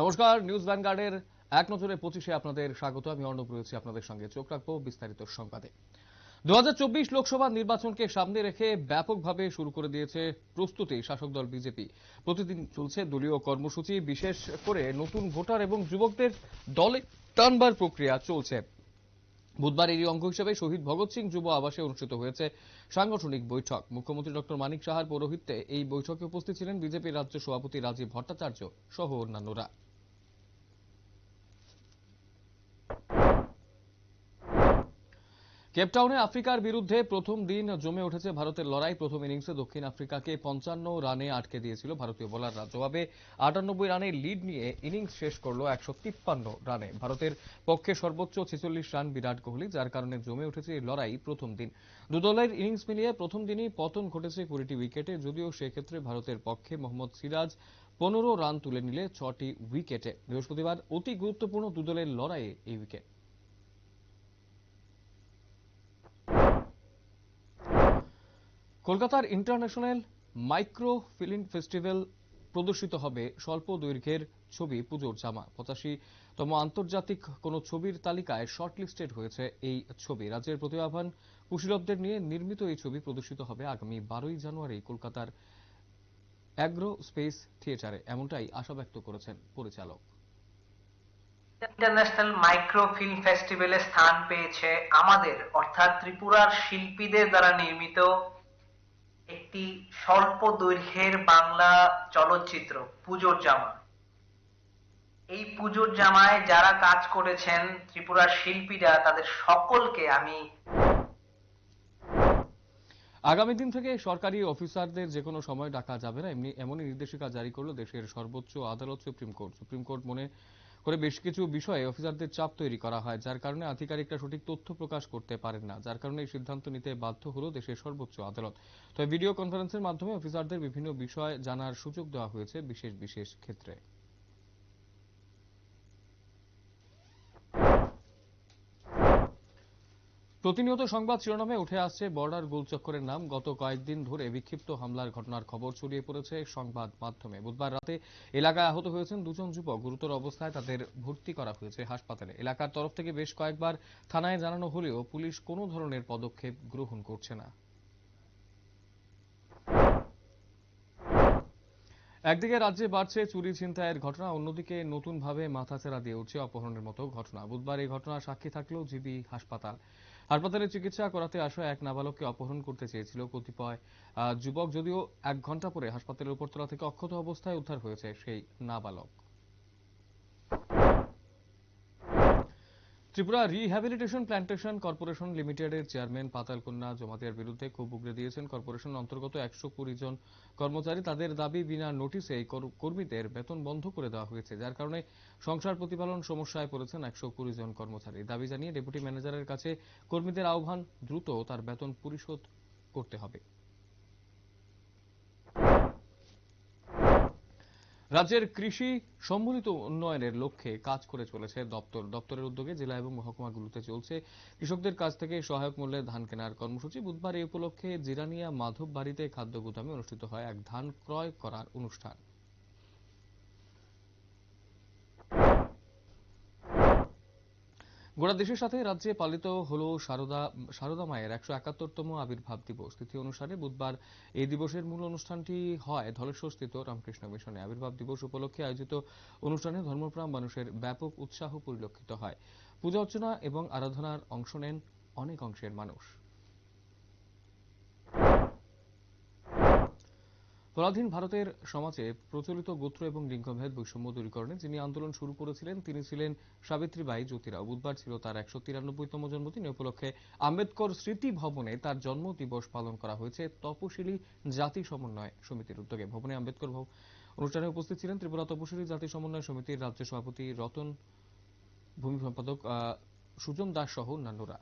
নমস্কার, নিউজ ভ্যানগার্ডের এক নজরে পঁচিশে আপনাদের স্বাগত। আমি অর্ণব রয়েছি আপনাদের সঙ্গে। চোখ রাখব বিস্তারিত সংবাদে। দুহাজার চব্বিশ লোকসভা নির্বাচনকে সামনে রেখে ব্যাপকভাবে শুরু করে দিয়েছে প্রস্তুতি শাসক দল বিজেপি। প্রতিদিন চলছে দলীয় কর্মসূচি, বিশেষ করে নতুন ভোটার এবং যুবকদের দলে টানবার প্রক্রিয়া চলছে। বুধবার এরই অঙ্গ হিসেবে শহীদ ভগৎ সিং যুব আবাসে অনুষ্ঠিত হয়েছে সাংগঠনিক বৈঠক। মুখ্যমন্ত্রী ডক্টর মানিক সাহার পৌরোহিত্যে এই বৈঠকে উপস্থিত ছিলেন বিজেপির রাজ্য সভাপতি রাজীব ভট্টাচার্য সহ অন্যান্যরা। কেপটাউনে আফ্রিকার বিরুদ্ধে প্রথম দিন জমে উঠেছে ভারতের লড়াই। প্রথম ইনিংসে দক্ষিণ আফ্রিকাকে পঞ্চান্ন রানে আটকে দিয়েছিল ভারতীয় বোলাররা। জবাবে আটানব্বই রানের লিড নিয়ে ইনিংস শেষ করল একশো তিপ্পান্ন রানে। ভারতের পক্ষে সর্বোচ্চ ছেচল্লিশ রান বিরাট কোহলি, যার কারণে জমে উঠেছে এই লড়াই প্রথম দিন। দুদলের ইনিংস মিলিয়ে প্রথম দিনই পতন ঘটেছে কুড়িটি উইকেটে, যদিও সেক্ষেত্রে ভারতের পক্ষে মোহাম্মদ সিরাজ পনেরো রান তুলে নিলে ছটি উইকেটে। বৃহস্পতিবার অতি গুরুত্বপূর্ণ দুদলের লড়াইয়ে এই উইকেট। কলকাতার ইন্টারন্যাশনাল মাইক্রো ফিল্ম ফেস্টিভ্যাল প্রদর্শিত হবে স্বল্প দৈর্ঘ্যের ছবি পুজোর জামা। পঁচাশি তম আন্তর্জাতিক কোন ছবির তালিকায় শর্টলিস্টেড হয়েছে এই ছবি। রাজ্যের প্রতিভাবান কুশীলবদের নিয়ে নির্মিত এই ছবি প্রদর্শিত হবে আগামী বারোই জানুয়ারি কলকাতার অ্যাগ্রো স্পেস থিয়েটারে। এমনটাই আশা ব্যক্ত করেছেন পরিচালক। ইন্টারন্যাশনাল মাইক্রো ফিল্ম ফেস্টিভ্যালে স্থান পেয়েছে আমাদের, অর্থাৎ ত্রিপুরার শিল্পীদের দ্বারা নির্মিত একটি স্বল্প দৈর্ঘ্যের বাংলা চলচ্চিত্র, পুজোর জামা। এই পুজোর জামায় যারা কাজ করেছেন ত্রিপুরার শিল্পীরা, তাদের সকলকে আমি আগামী দিন থেকে সরকারি অফিসারদের যে কোনো সময় ডাকা যাবে না। এমনি এমনই নির্দেশিকা জারি করল দেশের সর্বোচ্চ আদালত সুপ্রিম কোর্ট। সুপ্রিম কোর্ট মনে করে বেশ কিছু বিষয়ে অফিসারদের চাপ তৈরি করা হয়, যার কারণে আধিকারিকরা সঠিক তথ্য প্রকাশ করতে পারেন না, যার কারণে এই সিদ্ধান্ত নিতে বাধ্য হলো দেশের সর্বোচ্চ আদালত। তবে ভিডিও কনফারেন্সের মাধ্যমে অফিসারদের বিভিন্ন বিষয় জানার সুযোগ দেওয়া হয়েছে বিশেষ বিশেষ ক্ষেত্রে। প্রতিনিয়ত সংবাদ শিরোনামে উঠে আসছে বর্ডার গোলচক্করের নাম। গত কয়েকদিন ধরে বিক্ষিপ্ত হামলার ঘটনার খবর ছড়িয়ে পড়েছে সংবাদ মাধ্যমে। বুধবার রাতে এলাকায় আহত হয়েছেন দুজন যুবক। গুরুতর অবস্থায় তাদের ভর্তি করা হয়েছে হাসপাতালে। এলাকার তরফ থেকে বেশ কয়েকবার থানায় জানানো হলেও পুলিশ কোনো ধরনের পদক্ষেপ গ্রহণ করছে না। একদিকে রাজ্যে বাড়ছে চুরি ছিনতাইয়ের ঘটনা, অন্যদিকে নতুনভাবে মাথাচাড়া দিয়ে উঠছে অপহরণের মতো ঘটনা। বুধবার এই ঘটনার সাক্ষী থাকলেও জিবি হাসপাতাল। হাসপাতালে চিকিৎসা করাতে আসা এক নাবালককে অপহরণ করতে চেয়েছিল। কতিপয় যুবক যদিও এক ঘণ্টা পরে হাসপাতালের উপরতলা থেকে অক্ষত অবস্থায় উদ্ধার হয়েছে সেই নাবালক। ত্রিপুরা রিহ্যাবিলিটেশন প্ল্যান্টেশন কর্পোরেশন লিমিটেডের চেয়ারম্যান পাতাল কন্যা জমাতিয়ার বিরুদ্ধে ক্ষোভ উগড়ে দিয়েছেন। কর্পোরেশন অন্তর্গত একশো কুড়ি জন কর্মচারী তাদের দাবি বিনা নোটিশে কর্মীদের বেতন বন্ধ করে দেওয়া হয়েছে, যার কারণে সংসার প্রতিপালন সমস্যায় পড়েছেন একশো কুড়ি জন কর্মচারী। দাবি জানিয়ে ডেপুটি ম্যানেজারের কাছে কর্মীদের আহ্বান, দ্রুত তার বেতন পরিশোধ করতে হবে। রাজ্যের কৃষি সম্মিলিত উন্নয়নের লক্ষ্যে কাজ করে চলেছে দপ্তর। দপ্তরের উদ্যোগে জেলা এবং মহকুমাগুলোতে চলছে। কৃষকদের কাছ থেকে সহায়ক মূল্যে ধান কেনার কর্মসূচি বুধবার এই উপলক্ষে জিরানিয়া মাধব বাড়িতে খাদ্য গুদামে অনুষ্ঠিত হয় এক ধান ক্রয় করার অনুষ্ঠান। গোটা দেশের সাথে রাজ্যে পালিত হল সারদা সারদা মায়ের একশো একাত্তরতম আবির্ভাব দিবস। তিথি অনুসারে বুধবার এই দিবসের মূল অনুষ্ঠানটি হয় ধলেশ্বরস্থিত রামকৃষ্ণ মিশনে। আবির্ভাব দিবস উপলক্ষে আয়োজিত অনুষ্ঠানে ধর্মপ্রাণ মানুষের ব্যাপক উৎসাহ পরিলক্ষিত হয়। পূজা অর্চনা এবং আরাধনার অংশ নেন অনেক অংশের মানুষ। পরাধীন ভারতের সমাজে প্রচলিত গোত্র এবং লিঙ্গভেদ বৈষম্য দূরীকরণে যিনি আন্দোলন শুরু করেছিলেন, তিনি ছিলেন সাবিত্রীবাই জ্যোতিরাও। বুধবার ছিল তার একশো তিরানব্বইতম জন্মদিন। উপলক্ষে আম্বেদকর স্মৃতি ভবনে তার জন্ম দিবস পালন করা হয়েছে। তপশিলি জাতি সমন্বয় সমিতির উদ্যোগে ভবনে আম্বেদকর অনুষ্ঠানে উপস্থিত ছিলেন ত্রিপুরা তপশিলি জাতি সমন্বয় সমিতির রাজ্য সভাপতি রতন, ভূমি সম্পাদক সুজন দাস সহ অন্যান্যরা।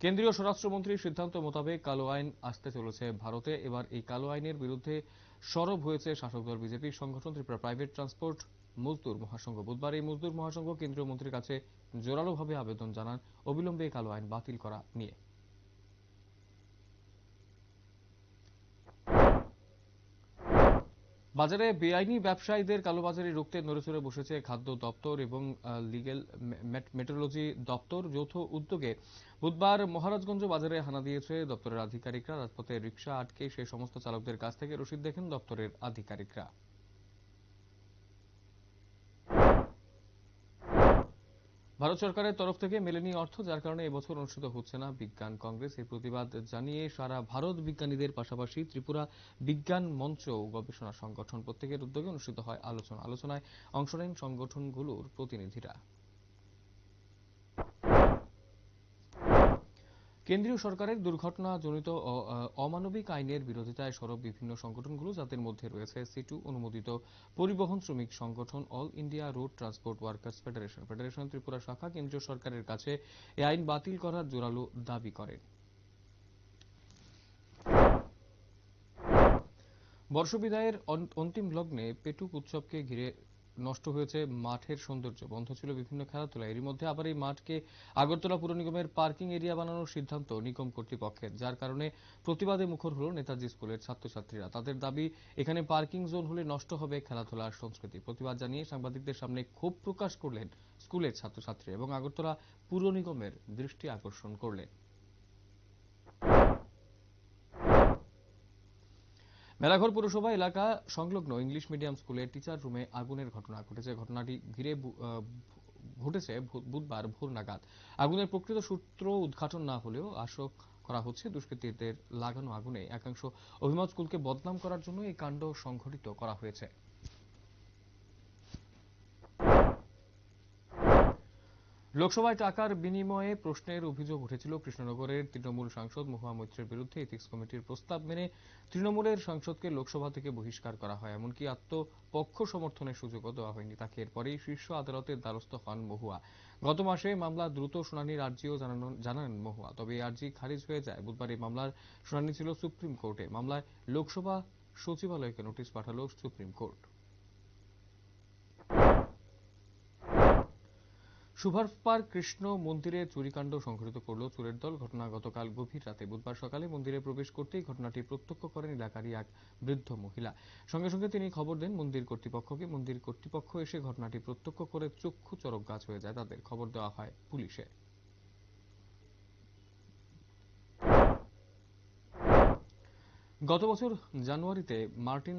কেন্দ্রীয় স্বরাষ্ট্রমন্ত্রীর সিদ্ধান্ত মোতাবেক কালো আইন আসতে চলেছে ভারতে। এবার এই কালো আইনের বিরুদ্ধে সরব হয়েছে শাসক দল বিজেপির সংগঠন ত্রিপুরা প্রাইভেট ট্রান্সপোর্ট মজদুর মহাসংঘ। বুধবার এই মজদুর মহাসংঘ কেন্দ্রীয় মন্ত্রীর কাছে জোরালোভাবে আবেদন জানান। অবিলম্বে এই কালো আইন বাতিল করা নিয়ে বাজারে বেআইনি ব্যবসায়ীদের কালোবাজারি রুখতে নড়েচড়ে বসেছে খাদ্য দপ্তর এবং লিগেল মেট্রোলজি দপ্তর যৌথ উদ্যোগে। বুধবার মহারাজগঞ্জ বাজারে হানা দিয়েছে দপ্তরের আধিকারিকরা। রাজপথে রিক্সা আটকে সেই সমস্ত চালকদের কাছ থেকে রসিদ দেখেন দপ্তরের আধিকারিকরা। ভারত সরকারের তরফ থেকে মেলেনি অর্থ, যার কারণে এবছর অনুষ্ঠিত হচ্ছে না বিজ্ঞান কংগ্রেস। এই প্রতিবাদ জানিয়ে সারা ভারত বিজ্ঞানীদের পাশাপাশি ত্রিপুরা বিজ্ঞান মঞ্চ ও গবেষণা সংগঠন প্রত্যেকের উদ্যোগে অনুষ্ঠিত হয় আলোচনা। আলোচনায় অংশ নেন সংগঠনগুলোর প্রতিনিধিরা। কেন্দ্রীয় সরকারের দুর্ঘটনাজনিত অমানবিক আইনের বিরোধিতায় সরব বিভিন্ন সংগঠনগুলো যাদের মধ্যে রয়েছে। সিটু অনুমোদিত পরিবহন শ্রমিক সংগঠন all India road transport workers federation. Federation Tripura শাখা কেন্দ্রীয় সরকারের কাছে এই আইন বাতিল করার জোরালো দাবি করে। বর্ষবিদায়ের অন- অন্তিম লগ্নে পেটুক উৎসবকে ঘিরে নষ্ট হয়েছে মাঠের সৌন্দর্য। বন্ধ ছিল বিভিন্ন খেলাধুলা। এরই মধ্যে আবার এই মাঠকে আগরতলা পুর নিগমের পার্কিং এরিয়া বানানোর সিদ্ধান্ত নিগম কর্তৃপক্ষের, যার কারণে প্রতিবাদে মুখর হল নেতাজি স্কুলের ছাত্রছাত্রীরা। তাদের দাবি, এখানে পার্কিং জোন হলে নষ্ট হবে খেলাধুলার সংস্কৃতি। প্রতিবাদ জানিয়ে সাংবাদিকদের সামনে ক্ষোভ প্রকাশ করলেন স্কুলের ছাত্রছাত্রী এবং আগরতলা পুর নিগমের দৃষ্টি আকর্ষণ করলেন। মেলাঘর পুরসভা এলাকা সংলগ্ন ইংলিশ মিডিয়াম স্কুলের টিচার রুমে আগুনের ঘটনা ঘটেছে। ঘটনাটি ঘিরে ঘটেছে বুধবার ভোর নাগাদ। আগুনের প্রকৃত সূত্র উদ্ঘাটন না হলেও আশোক করা হচ্ছে দুষ্কৃতীদের লাগানো আগুনে। একাংশ অভিমত স্কুলকে বদনাম করার জন্য এই কাণ্ড সংঘটিত করা হয়েছে। লোকসভায় টাকার বিনিময়ে প্রশ্নের অভিযোগ উঠেছিল কৃষ্ণনগরের তৃণমূল সাংসদ মহুয়া মৈত্রের বিরুদ্ধে এথিক্স কমিটির প্রস্তাব মেনে তৃণমূলের সাংসদকে লোকসভা থেকে বহিষ্কার করা হয়, এমনকি আত্মপক্ষ সমর্থনের সুযোগও দেওয়া হয়নি। তাকে এরপরেই শীর্ষ আদালতের দ্বারস্থ হন মহুয়া। গত মাসে মামলা দ্রুত শুনানির আর্জিও জানানো- মহুয়া। তবে এই আর্জি খারিজ হয়ে যায়। বুধবার এই মামলার শুনানি ছিল সুপ্রিম কোর্টে। মামলায় লোকসভা সচিবালয়কে নোটিশ পাঠালো supreme court. Subhash park Krishna মন্দিরে চুরিকাণ্ড সংঘটিত করল চোরের দল। ঘটনা গতকাল গভীর রাতে বুধবার সকালে মন্দিরে প্রবেশ করতেই ঘটনাটি প্রত্যক্ষ করেন এলাকারই এক বৃদ্ধ মহিলা। সঙ্গে সঙ্গে তিনি খবর দেন, মন্দির কর্তৃপক্ষকে মন্দির কর্তৃপক্ষ এসে ঘটনাটি প্রত্যক্ষ করে চক্ষু চরক গাছ হয়ে যায়, তাদের খবর দেওয়া হয় পুলিশে। গত বছর জানুয়ারিতে মার্টিন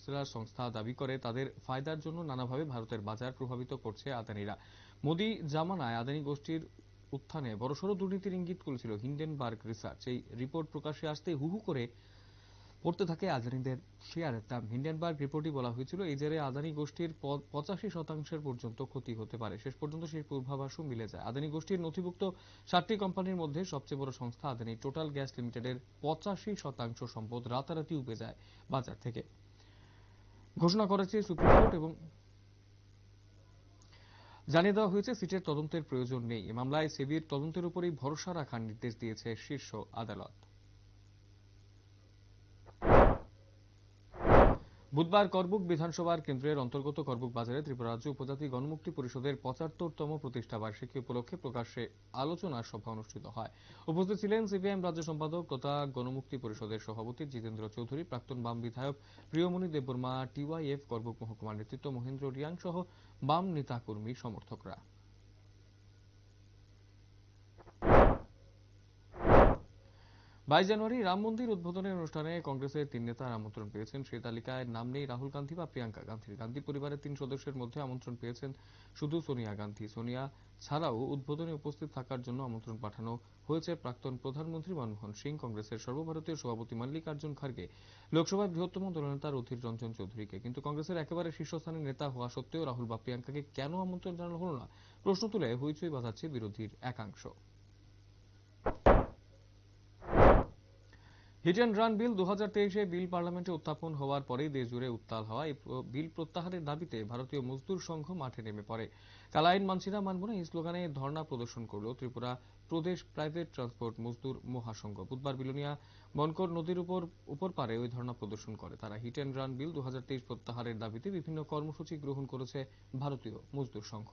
সেলার সংস্থা দাবি করে, তাদের ফায়দার জন্য নানাভাবে ভারতের বাজার প্রভাবিত করছে আদানিরা। মোদি জামানায় আদানি গোষ্ঠীর উত্থানে বড়সড় দুর্নীতির ইঙ্গিত করেছিল হিন্ডেনবার্গ রিসার্চ। এই রিপোর্ট প্রকাশ্যে আসতে হুহু করে পড়তে থাকে আদানিদের শেয়ারের দাম। হিন্ডেনবার্গ রিপোর্টই বলা হয়েছিল, এই জেরে আদানি গোষ্ঠীর পঁচাশি শতাংশের পর্যন্ত ক্ষতি হতে পারে। শেষ পর্যন্ত সেই পূর্বাভাসও মিলে যায়। আদানি গোষ্ঠীর নথিভুক্ত সাতটি কোম্পানির মধ্যে সবচেয়ে বড় সংস্থা আদানি। টোটাল গ্যাস লিমিটেডের পঁচাশি শতাংশ সম্পদ রাতারাতি উবে যায় বাজার থেকে। ঘোষণা করেছে সুপ্রিম কোর্ট এবং জানিয়ে দেওয়া হয়েছে, সিটের তদন্তের প্রয়োজন নেই। এ মামলায় সেবির তদন্তের উপরই ভরসা রাখার নির্দেশ দিয়েছে শীর্ষ আদালত। বুধবার করবুক বিধানসভার কেন্দ্রের অন্তর্গত করবুক বাজারে ত্রিপুরা রাজ্য উপজাতি গণমুক্তি পরিষদের পঁচাত্তরতম প্রতিষ্ঠা বার্ষিকী উপলক্ষে প্রকাশ্যে আলোচনা সভা অনুষ্ঠিত হয়। উপস্থিত ছিলেন সিপিএম রাজ্য সম্পাদক তথা গণমুক্তি পরিষদের সভাপতি জিতেন্দ্র চৌধুরী, প্রাক্তন বাম বিধায়ক প্রিয়মণি দেববর্মা, টিওয়াইএফ, করবুক মহকুমার নেতৃত্ব মহেন্দ্র রিয়াং সহ বাম নেতাকর্মী সমর্থকরা। বাইশ জানুয়ারি রাম মন্দির উদ্বোধনের অনুষ্ঠানে কংগ্রেসের তিন নেতার আমন্ত্রণ পেয়েছেন। সেই তালিকায় নাম নেই রাহুল গান্ধী বা প্রিয়াঙ্কা গান্ধীর গান্ধী পরিবারের তিন সদস্যের মধ্যে আমন্ত্রণ পেয়েছেন শুধু সোনিয়া গান্ধী। সোনিয়া ছাড়াও উদ্বোধনে উপস্থিত থাকার জন্য আমন্ত্রণ পাঠানো হয়েছে প্রাক্তন প্রধানমন্ত্রী মনমোহন সিং, কংগ্রেসের সর্বভারতীয় সভাপতি মল্লিকার্জুন খার্গে, লোকসভার বৃহত্তম দলনেতা অধীর রঞ্জন চৌধুরীকে। কিন্তু কংগ্রেসের একেবারে শীর্ষস্থানীয় নেতা হওয়া সত্ত্বেও রাহুল বা প্রিয়াঙ্কাকে কেন আমন্ত্রণ জানানো হলো না? প্রশ্ন তুলে হইচই বাজাচ্ছে বিরোধীর একাংশ। হিট অ্যান্ড রান বিল দু তেইশে বিল পার্লামেন্টে উত্থাপন হওয়ার পরেই দেশজুড়ে উত্তাল হওয়া এই বিল প্রত্যাহারের দাবিতে ভারতীয় মজদুর সংঘ মাঠে নেমে পড়ে। কালাইন মানছিনা মানব না এই স্লোগানে ধর্ণা প্রদর্শন করল ত্রিপুরা প্রদেশ প্রাইভেট ট্রান্সপোর্ট মজদুর মহাসংঘ। বুধবার বিলোনিয়া বনকর নদীর উপর উপর পারে ওই ধর্ণা প্রদর্শন করে। তারা হিট অ্যান্ড রান বিল দু হাজার তেইশ প্রত্যাহারের দাবিতে বিভিন্ন কর্মসূচি গ্রহণ করেছে ভারতীয় মজদুর সংঘ।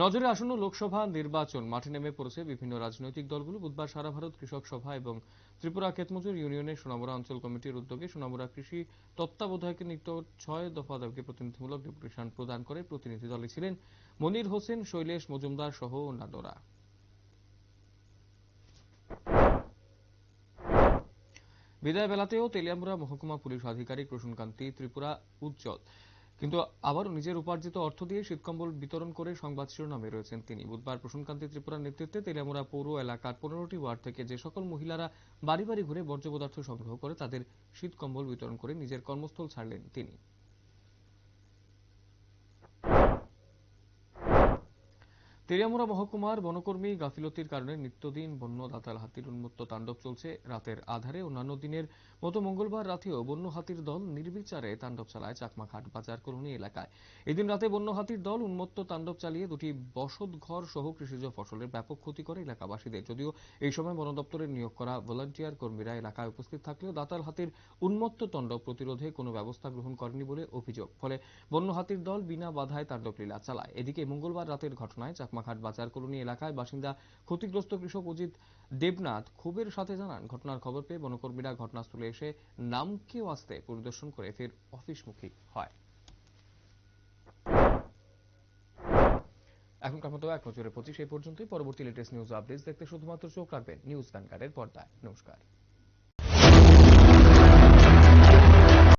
নজরে আসন্ন লোকসভা নির্বাচন মাঠে নেমে পড়েছে বিভিন্ন রাজনৈতিক দলগুলো। বুধবার সারা ভারত কৃষক সভা এবং ত্রিপুরা ক্ষেতমজুর ইউনিয়নের সোনামুড়া অঞ্চল কমিটির উদ্যোগে সোনামুড়া কৃষি তত্ত্বাবধায়কের নিত্য ছয় দফা দাবিকে প্রতিনিধিমূলক ডেপুটেশন প্রদান করে প্রতিনিধি দলে ছিলেন মনির হোসেন, শৈলেশ মজুমদার সহ অন্যান্যরা। বিদায় বেলাতেও তেলিয়ামুড়া মহকুমা পুলিশ আধিকারিক রোশনকান্তি ত্রিপুরা উজ্জ্বল। কিন্তু আবারও নিজের উপার্জিত অর্থ দিয়ে শীতকম্বল বিতরণ করে সংবাদ শিরোনামে রয়েছেন তিনি। বুধবার প্রসূনকান্তি ত্রিপুরার নেতৃত্বে তেলিয়ামুড়া পৌর এলাকার পনেরোটি ওয়ার্ড থেকে যে সকল মহিলারা বাড়ি বাড়ি ঘুরে বর্জ্য পদার্থ সংগ্রহ করে তাদের শীতকম্বল বিতরণ করে নিজের কর্মস্থল ছাড়লেন তিনি। তেলিয়ামুড়া মহকুমার বনকর্মী গাফিলতির কারণে নিত্যদিন বন্য দাতাল হাতির উন্মত্ত তাণ্ডব চলছে। রাতের আধারে অন্যান্য দিনের মতো মঙ্গলবার রাতেও বন্য হাতির দল নির্বিচারে তাণ্ডব চালায় চাকমাঘাট বাজার কলোনি এলাকায়। এদিন রাতে বন্য হাতির দল উন্মত্ত তাণ্ডব চালিয়ে দুটি বসত ঘর সহ কৃষিজ ফসলের ব্যাপক ক্ষতি করে এলাকাবাসীদের। যদিও এই সময় বন দপ্তরের নিয়োগ করা ভলান্টিয়ার কর্মীরা এলাকায় উপস্থিত থাকলেও দাতাল হাতির উন্মত্ত তাণ্ডব প্রতিরোধে কোনো ব্যবস্থা গ্রহণ করেনি বলে অভিযোগ। ফলে বন্য হাতির দল বিনা বাধায় তাণ্ডব লীলা চালায়। এদিকে মঙ্গলবার রাতের ঘটনায় চাকমাঘাট বাজার কলোনি এলাকায় বাসিন্দা ক্ষতিগ্রস্ত কৃষক অজিত দেবনাথ ক্ষোভের সাথে জানান, ঘটনার খবর পেয়ে বনকর্মীরা ঘটনাস্থলে এসে নামকেও আসতে পরিদর্শন করে ফের অফিসমুখী হয়। এখনকার মতো এক নজরে পঁচিশ এই পর্যন্তই। পরবর্তী লেটেস্ট নিউজ আপডেটস দেখতে শুধুমাত্র চোখ রাখবেন নিউজ ভ্যানগার্ডের পর্দায়। নমস্কার।